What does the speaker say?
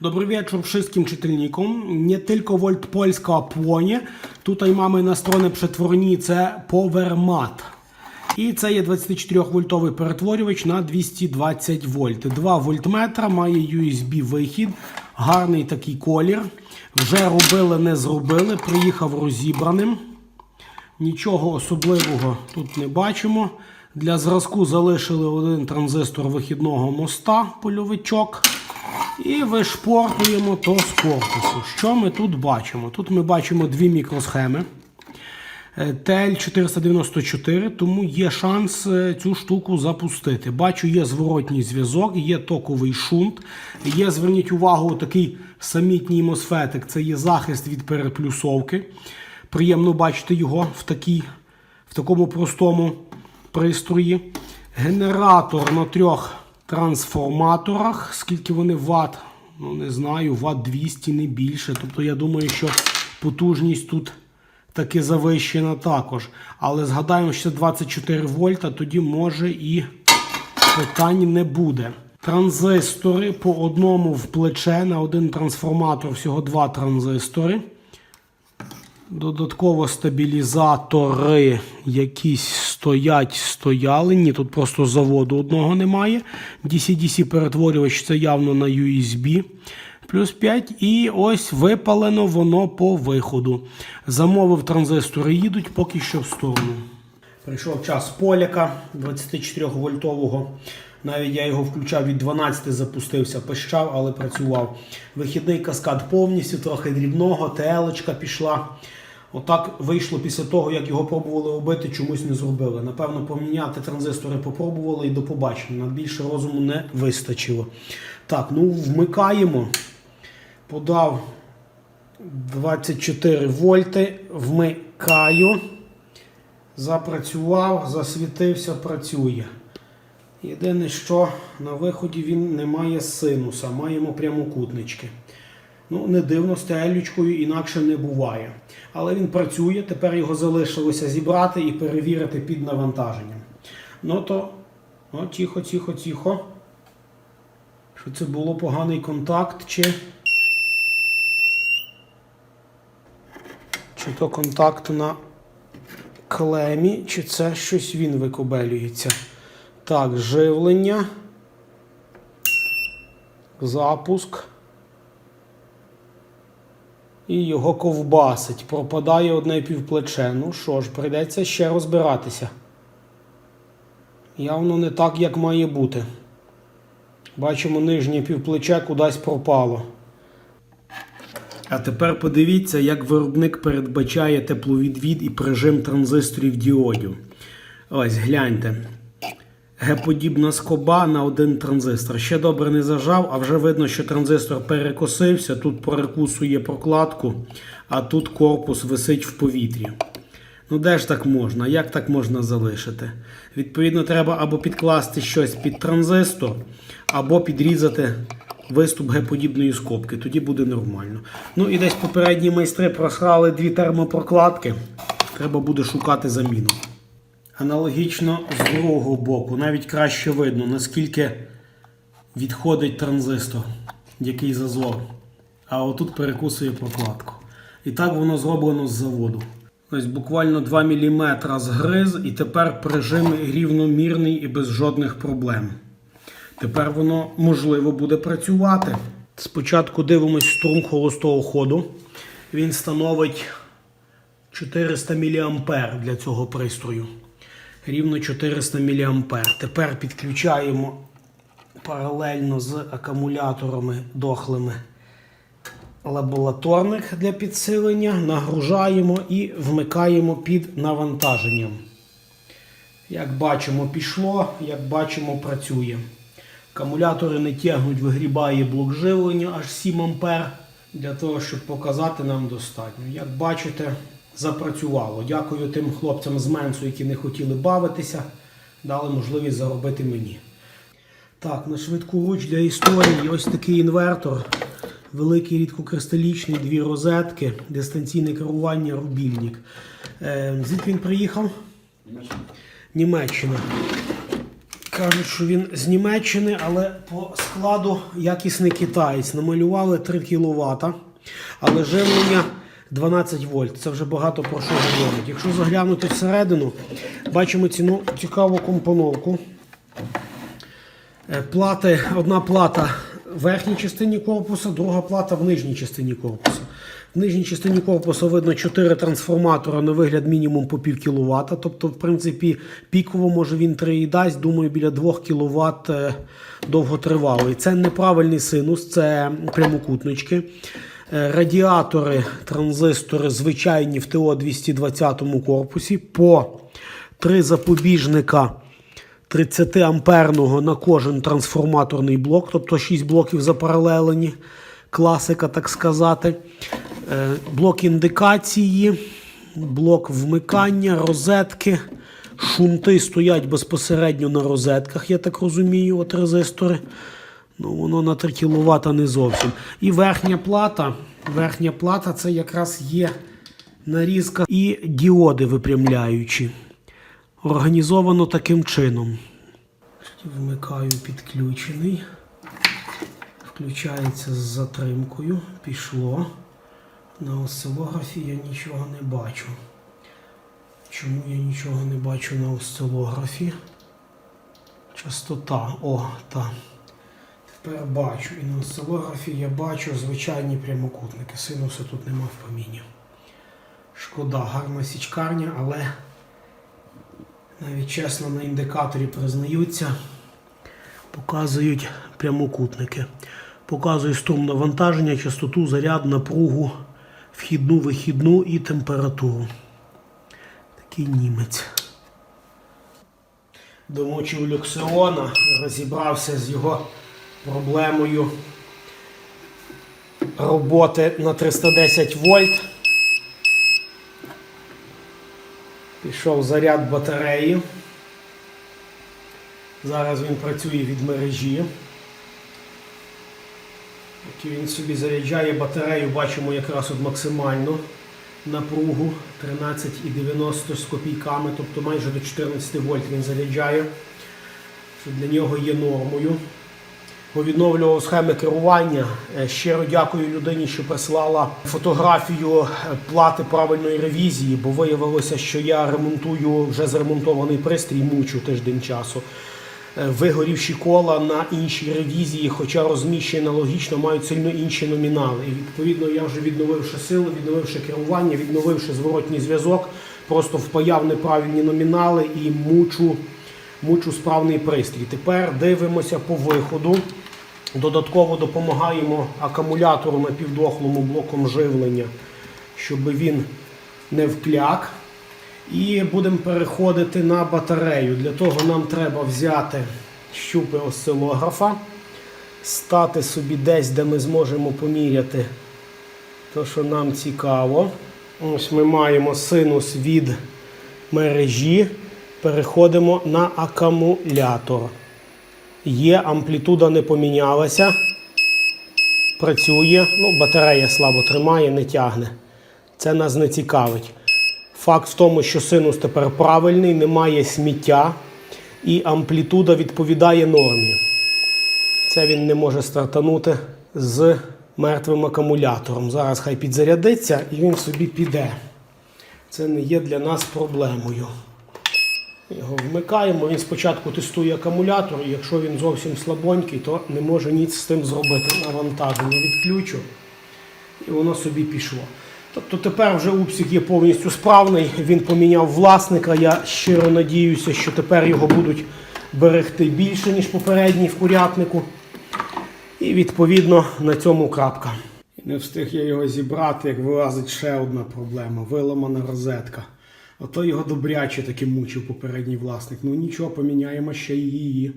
Dobry wieczór wszystkim czytelnikom. Nie tylko Polska płonie. Tutaj mamy na stronę przetwornicę PowerMat. І це є 24-вольтовий перетворювач на 220 вольт. 2 вольтметра, має USB вихід, гарний такий колір. Вже робили, не зробили. Приїхав розібраним. Нічого особливого тут не бачимо. Для зразку залишили один транзистор вихідного моста, польовичок. І вишпортуємо то з корпусу. Що ми тут бачимо? Тут ми бачимо дві мікросхеми. Е, TL494, тому є шанс е, цю штуку запустити. Бачу, є зворотній зв'язок, є токовий шунт, є, зверніть увагу, такий самітній мосфетик. Це є захист від переплюсовки. Приємно бачити його в, такій, в такому простому пристрої. Генератор на трьох трансформаторах. Скільки вони ватт? Ну, не знаю, ватт 200, не більше. Тобто я думаю, що потужність тут таки завищена також. Але згадаємо, що це 24 вольта, тоді може і питань не буде. Транзистори по одному в плече на один трансформатор, всього два транзистори. Додатково стабілізатори якісь стоять, стояли. Ні, тут просто заводу одного немає. DC-DC перетворювач це явно на USB. Плюс 5. І ось випалено воно по виходу. Замовив транзистори, їдуть поки що в сторону. Прийшов час поляка 24-вольтового. Навіть я його включав від 12 запустився, пищав, але працював. Вихідний каскад повністю, трохи дрібного, ТЛ пішла. Отак вийшло після того, як його пробували робити, чомусь не зробили. Напевно, поміняти транзистори попробували і до побачення. На більше розуму не вистачило. Так, ну вмикаємо. Подав 24 вольти, вмикаю. Запрацював, засвітився, працює. Єдине, що на виході він не має синуса, маємо прямокутнички. Ну, не дивно, з інакше не буває. Але він працює, тепер його залишилося зібрати і перевірити під навантаженням. Ну то, о, тихо, тихо, тихо. Що це було поганий контакт, чи. Чи то контакт на клемі, чи це щось він викобелюється. Так, живлення. Запуск. І його ковбасить. Пропадає одне півплече. Ну що ж, прийдеться ще розбиратися. Явно не так, як має бути. Бачимо, нижнє півплече кудись пропало. А тепер подивіться, як виробник передбачає тепловідвід і прижим транзисторів діодів. Ось гляньте. Г-подібна скоба на один транзистор. Ще добре не зажав, а вже видно, що транзистор перекосився. Тут перекусує прокладку, а тут корпус висить в повітрі. Ну де ж так можна? Як так можна залишити? Відповідно, треба або підкласти щось під транзистор, або підрізати виступ Г-подібної скобки. Тоді буде нормально. Ну і десь попередні майстри просрали дві термопрокладки. Треба буде шукати заміну. Аналогічно з другого боку, навіть краще видно, наскільки відходить транзистор, який зазор. А отут перекусує прокладку. І так воно зроблено з заводу. Ось буквально 2 мм згриз, і тепер прижим рівномірний і без жодних проблем. Тепер воно можливо буде працювати. Спочатку дивимось струм холостого ходу. Він становить 400 мА для цього пристрою. Рівно 400 мА. Тепер підключаємо паралельно з акумуляторами дохлими лабораторних для підсилення, нагружаємо і вмикаємо під навантаженням. Як бачимо, пішло, як бачимо, працює. Акумулятори не тягнуть, вигрібає блок живлення аж 7 А. Для того, щоб показати, нам достатньо. Як бачите, запрацювало. Дякую тим хлопцям з Менсу, які не хотіли бавитися, дали можливість заробити мені. Так, на швидку руч для історії ось такий інвертор. Великий рідкокристалічний, дві розетки, дистанційне керування, рубільник. Е, звідки він приїхав? Німеччина. Кажуть, що він з Німеччини, але по складу якісний китаєць. Намалювали 3 кВт, але живлення 12 вольт. Це вже багато про що говорить. Якщо заглянути всередину, бачимо ціну цікаву компоновку. Е, Плати, одна плата в верхній частині корпуса, друга плата в нижній частині корпуса. В нижній частині корпусу видно 4 трансформатора на вигляд мінімум по пів кіловата. Тобто, в принципі, піково може він 3 і дасть, думаю, біля 2 кВт довготривалий. Це неправильний синус, це прямокутнички. Е, Радіатори, транзистори звичайні в ТО 220 корпусі. По три запобіжника 30 амперного на кожен трансформаторний блок, тобто 6 блоків запаралелені, класика, так сказати. Е, Блок індикації, блок вмикання, розетки. Шунти стоять безпосередньо на розетках, я так розумію, от резистори. Ну, воно на 3 кВт не зовсім. І верхня плата. Верхня плата це якраз є нарізка і діоди випрямляючі. Організовано таким чином. Вмикаю підключений. Включається з затримкою. Пішло. На осцилографі я нічого не бачу. Чому я нічого не бачу на осцилографі? Частота. О, так. Тепер бачу. І на осцилографі я бачу звичайні прямокутники. Синуса тут нема в поміні. Шкода, гарна січкарня, але навіть чесно на індикаторі признаються, показують прямокутники. Показує струм навантаження, частоту, заряд, напругу, вхідну, вихідну і температуру. Такий німець. Домочив Люксеона, розібрався з його проблемою роботи на 310 вольт. Пішов заряд батареї. Зараз він працює від мережі. Який він собі заряджає батарею, бачимо якраз от максимальну напругу 13,90 з копійками, тобто майже до 14 вольт він заряджає, що для нього є нормою. Повідновлював схеми керування. Е, Щиро дякую людині, що прислала фотографію е, плати правильної ревізії, бо виявилося, що я ремонтую вже заремонтований пристрій, мучу тиждень часу. Е, Вигорівші кола на іншій ревізії, хоча розміщені аналогічно, мають сильно інші номінали. І відповідно я вже відновивши сили, відновивши керування, відновивши зворотній зв'язок, просто впаяв неправильні номінали і мучу, мучу справний пристрій. Тепер дивимося по виходу. Додатково допомагаємо акумулятору напівдохлому блоком живлення, щоб він не вкляк. І будемо переходити на батарею. Для того нам треба взяти щупи осцилографа, стати собі десь, де ми зможемо поміряти те, що нам цікаво. Ось ми маємо синус від мережі. Переходимо на акумулятор. Є, амплітуда не помінялася. Працює. Ну, батарея слабо тримає, не тягне. Це нас не цікавить. Факт в тому, що синус тепер правильний, немає сміття, і амплітуда відповідає нормі. Це він не може стартанути з мертвим акумулятором. Зараз хай підзарядиться і він собі піде. Це не є для нас проблемою. Його вмикаємо. Він спочатку тестує акумулятор, і якщо він зовсім слабонький, то не може ніц з тим зробити. Навантаження відключу, і воно собі пішло. Тобто тепер вже упсік є повністю справний. Він поміняв власника. Я щиро надіюся, що тепер його будуть берегти більше, ніж попередній в курятнику. І відповідно на цьому крапка. Не встиг я його зібрати, як вилазить ще одна проблема виламана розетка. Ото його добряче таки мучив попередній власник. Ну нічого, поміняємо ще й її.